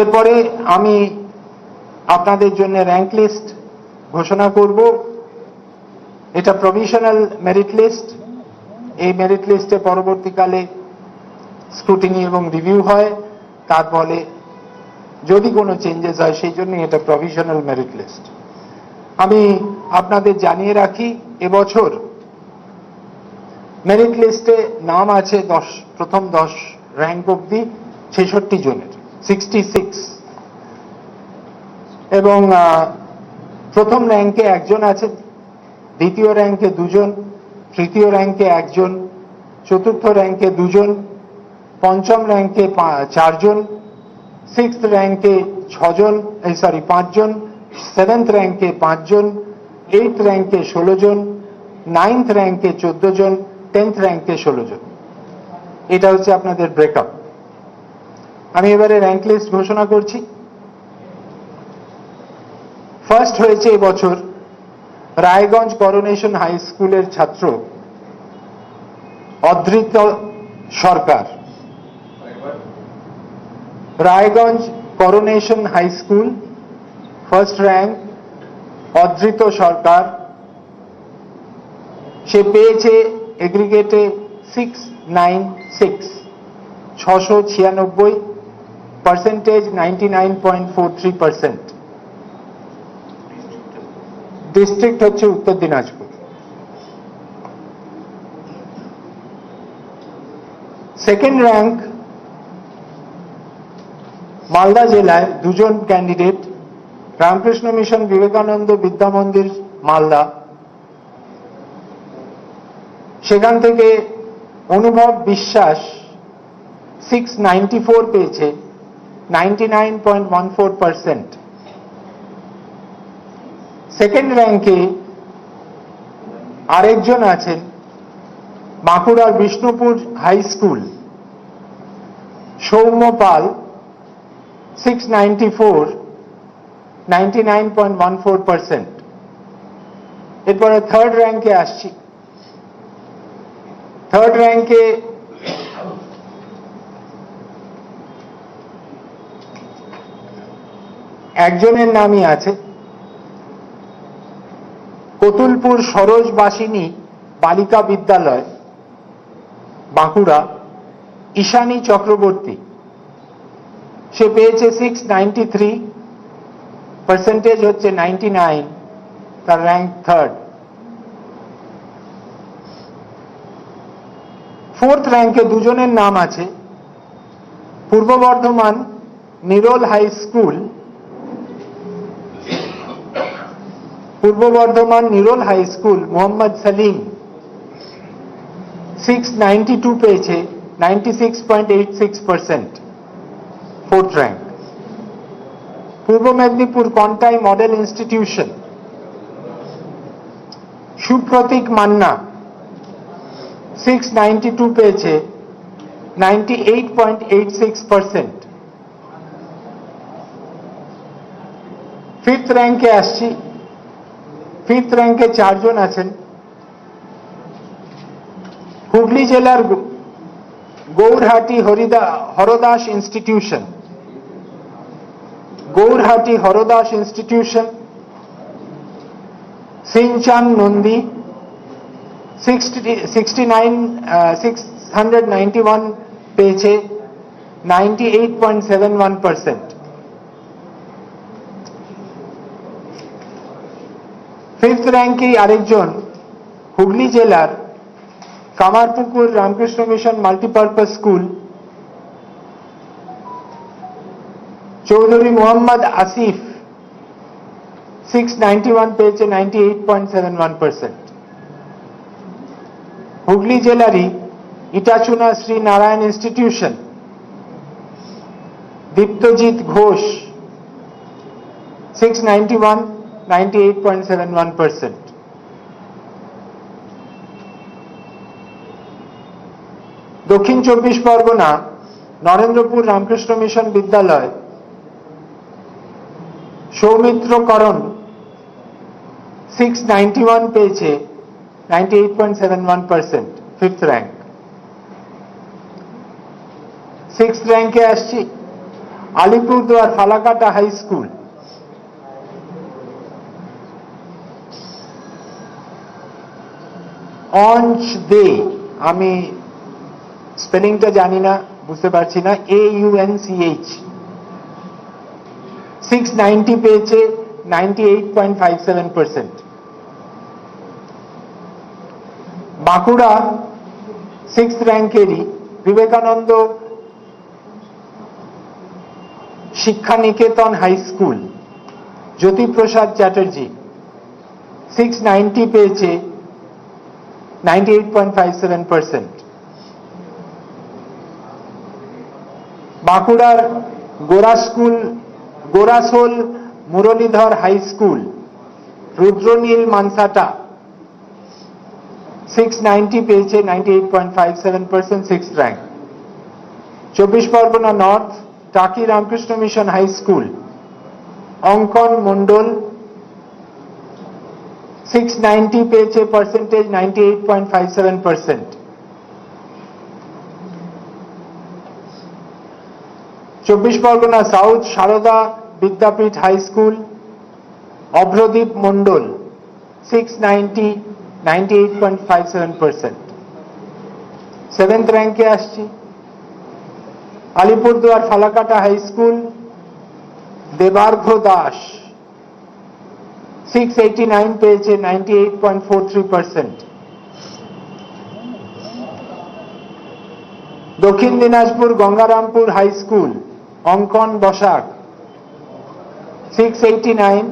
এরপরে আমি আপনাদের জন্য র্যাঙ্ক লিস্ট ঘোষণা করব। এটা প্রভিশনাল মেরিট লিস্ট এই মেরিট লিস্টে পরবর্তীকালে স্ক্রুটিনি এবং রিভিউ হয়। তার ফলে যদি কোনো চেঞ্জেস হয়, সেই জন্য এটা প্রভিশনাল মেরিট লিস্ট আমি আপনাদের জানিয়ে রাখি, এবছর মেরিট লিস্টে নাম আছে দশ, প্রথম দশ র্যাঙ্ক অব্দি ছেষট্টি জনের। সিক্সটি সিক্স এবং প্রথম র্যাঙ্কে একজন আছে, দ্বিতীয় র্যাঙ্কে দুজন, তৃতীয় র্যাঙ্কে একজন, চতুর্থ র্যাঙ্কে দুজন, পঞ্চম র্যাঙ্কে চারজন সিক্স র্যাঙ্কে ছজন, এই সরি পাঁচজন সেভেন্থ র্যাঙ্কে পাঁচজন এইট র্যাঙ্কে ষোলো জন নাইন্থ র্যাঙ্কে চোদ্দ জন টেন্থ র্যাঙ্কে ষোলো জন এটা হচ্ছে আপনাদের ব্রেকআপ আমি এবারে র্যাঙ্ক লিস্ট ঘোষণা করছি। ফার্স্ট হয়েছে এবছর রায়গঞ্জ করোনেশন হাই স্কুলের ছাত্র Adhrit Sarkar. Raiganj coronation high school first rank Adhrit Sarkar. সে পেয়েছে এগ্রিগেটে সিক্স নাইন সিক্স ছশো ছিয়ানব্বই। থ্রি পার্সেন্ট ডিস্ট্রিক্ট হচ্ছে উত্তর দিনাজপুর। সেকেন্ড র্যাঙ্ক মালদা জেলায় দুজন ক্যান্ডিডেট রামকৃষ্ণ মিশন, বিবেকানন্দ বিদ্যা মন্দির, মালদা। সেখান থেকে Anubhav Biswas six ninety four পেয়েছে। Ninety nine point one four percent second র্যাঙ্কে আরেকজন আছেন, বাঁকুড়ার Bishnupur high school Soumya Pal six ninety four ninety nine point one four percent এরপরে থার্ড র্যাঙ্কে আসছি থার্ড র্যাঙ্কে একজনের নামই আছে। কতুলপুর সরোজবাসিনী বালিকা বিদ্যালয়, বাঁকুড়া, ঈশানী চক্রবর্তী। সে পেয়েছে সিক্স নাইনটি থ্রি পার্সেন্টেজ হচ্ছে নাইনটি নাইন তার র্যাঙ্ক থার্ড ফোর্থ র্যাঙ্কে দুজনের নাম আছে। পূর্ব Bardhaman Nirol high school Purba Bardhaman Nirol high school, Mohammad Salim. Six ninety two পেয়েছে ninety six point eight six percent fourth rank Purba Medinipur Contai model institution Supratik Manna. Six ninety two পেয়েছে ninety eight point eight six percent fifth র্যাঙ্কে আসছি। Fifth র্যাঙ্কে চারজন আছেন হুগলি জেলার গৌ- গৌরহাটি হরিদা Hardas institution Gourhati Hardas institution Sinchan Nandi sixty nine six hundred ninety one পেয়েছে ninety eight point seven one percent fifth র্যাঙ্কে আরেকজন, হুগলি জেলার Kamarpukur Ramakrishna mission multipurpose school Chowdhury Mohammad Asif six ninety one পেয়েছে ninety eight point seven one percent Hooghly জেলারই Itachuna Shri Narayan institution Diptajit Ghosh six ninety one ninety eight point seven one percent Dakshin Chabbish Pargana Narendrapur Ramakrishna mission Vidyalaya Soumitra Karan six ninety one পেয়েছে ninety eight point seven one percent fifth rank six র্যাঙ্কে আসছি, Alipurduar Falakata high school অঞ্চ De. আমি স্পেলিংটা জানি না, বুঝতে পারছি না। A U N C H six ninety পেয়েছে ninety eight point five seven percent Bankura six র্যাঙ্কেরই Vivekananda Shiksha Niketan high school Jyotiprasad Chatterjee. Six ninety পেয়েছে ninety eight point five seven percent বাঁকুড়ার Gora school Gorasol Muralidhar high school, Rudranil Mansata six ninety পেয়েছে ninety eight point five seven percent six rank চব্বিশ Pargana north Taki Ramakrishna mission high school Ankan Mondal six ninety পেয়েছে percentage ninety eight point five seven percent Chabbish Pargana south Sarada Vidyapith high school Abhradip Mondal six ninety ninety eight point five seven percent seventh র্যাঙ্কে আসছি। Alipurduar Falakata high school Debargha Das. Six eighty nine পেয়েছে ninety eight point four three percent Dakshin Dinajpur Gangarampur high school Ankan Basak six eighty nine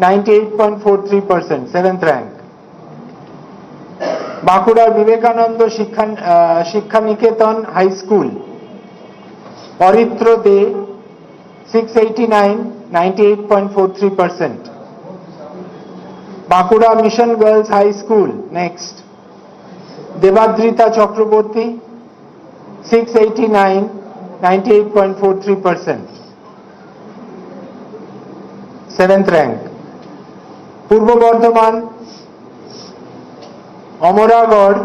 ninety eight point four three percent rank বাঁকুড়ার বিবেকানন্দ শিক্ষা আহ, Shiksha Niketan high school Aritra De six eighty nine ninety eight point four three percent Bankura mission girls high school next Debadrita Chakraborty six eighty nine ninety eight point four three percent seventh rank Purba Bardhaman Amragarh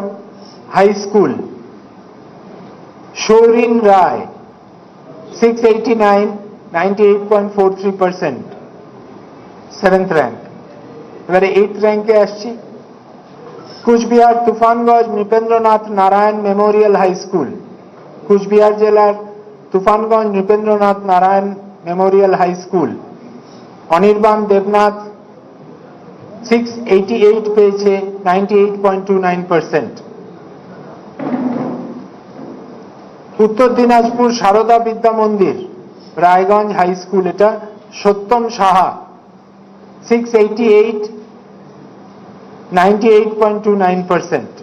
high school Saurin Roy six eighty nine ninety eight point four three percent seventh rank এবারে eight র্যাঙ্কে আসছি। Cooch Behar Tufanganj Nripendranath Narayan memorial high school. Cooch Behar জেলার Tufanganj Nripendranath Narayan memorial high school. Anirban Debnath six eighty eight পেয়েছে ninety eight point two nine percent Uttar Dinajpur Sarada Vidya Mandir, Raiganj high school, এটা Satyam Saha. Six eighty eight 98.29%.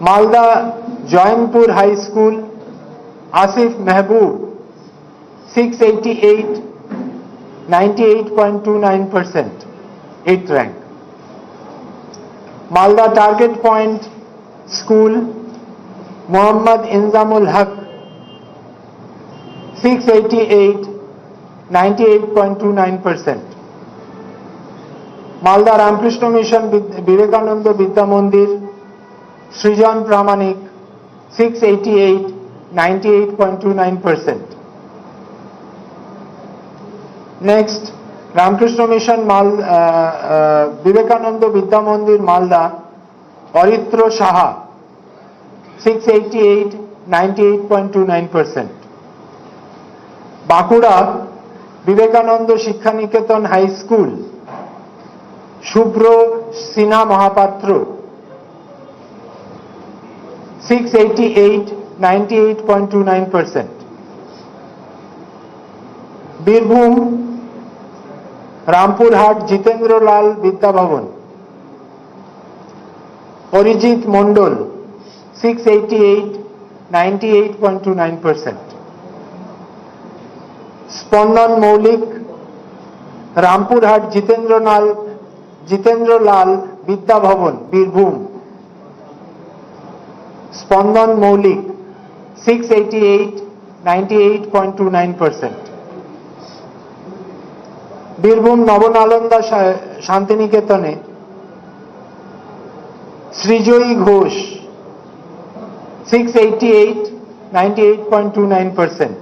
Malda Joyampur High School, Asif Mehboob, 688, 98.29%, 8th rank. Malda Target Point School, Muhammad Inzamul Haq, 688, 98.29%. Malda Ramakrishna mission Vivekananda Vidya Mandir, Srijan Pramanik six eighty eight ninety eight point two nine percent next Ramakrishna mission মাল Vivekananda Vidya Mandir, Malda, Aritra Saha six eighty eight ninety eight point two nine percent Bankura, Vivekananda Shiksha Niketan high school Shubhra Sinha Mahapatra. Six eighty eight ninety eight point two nine percent Birbhum, Rampurhat, Jitendralal Vidyabhavan. Arijit Mondal six eighty eight ninety eight point nine percent Spandan Moulik, Rampurhat, Jitendralal Jitendralal Vidyabhavan, Birbhum. Spandan Moulik six eighty eight ninety eight point two nine percent Birbhum Nabanalanda শান্তিনিকেতনে। Srijoyee Ghosh six eighty eight 98.29%.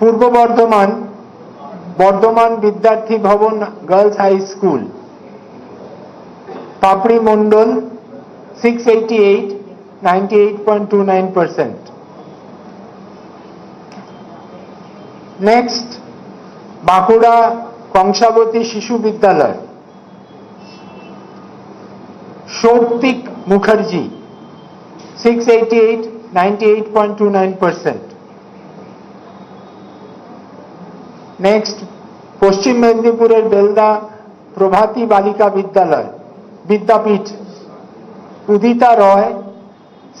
Purba Bardhaman Bardhaman Vidyarthi Bhavan girls high school. Papri Mondal six eighty eight ninety eight point two nine percent next Bankura Kangsabati Shishu Vidyalaya. Souptik Mukherjee six eighty eight ninety eight point two nine percent next Paschim মেদিনীপুরের Belda Prabhati Balika Vidyalaya, Vidyapith, Udita Roy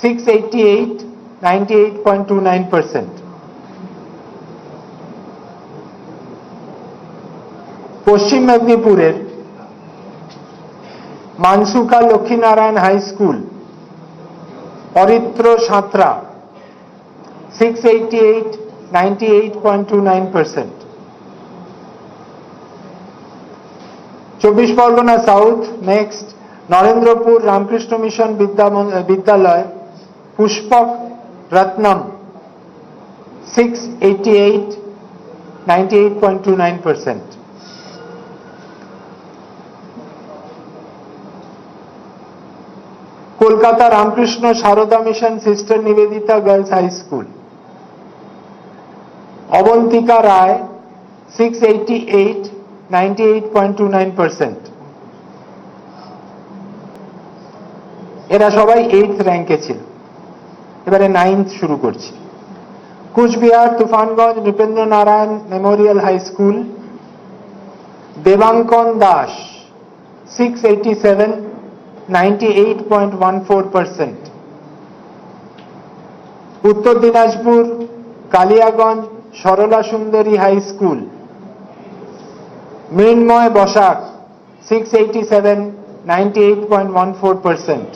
six eighty eight ninety eight point two nine percent Paschim মেদিনীপুরের Mansuka Lakshminarayan high school, Aritra Santra six eighty eight ninety eight point two nine percent চব্বিশ Pargana south, next, Narendrapur Ramakrishna mission Vidya Vidyalaya, Pushpak Ratnam six eighty eight ninety eight point two nine percent Kolkata Ramakrishna Sarada mission sister Nivedita girls high school. Avantika Roy six eighty eight এরা সবাই eight র্যাঙ্কে ছিল। এবারে ninth শুরু করছি। Cooch Behar, Tufanganj Nripendra Narayan memorial high school, Debankan Das six eighty seven ninety eight point one four percent Uttar Dinajpur, Kaliaganj, Sarala Sundari high school Mrinmoy Basak six eighty seven ninety eight point one four percent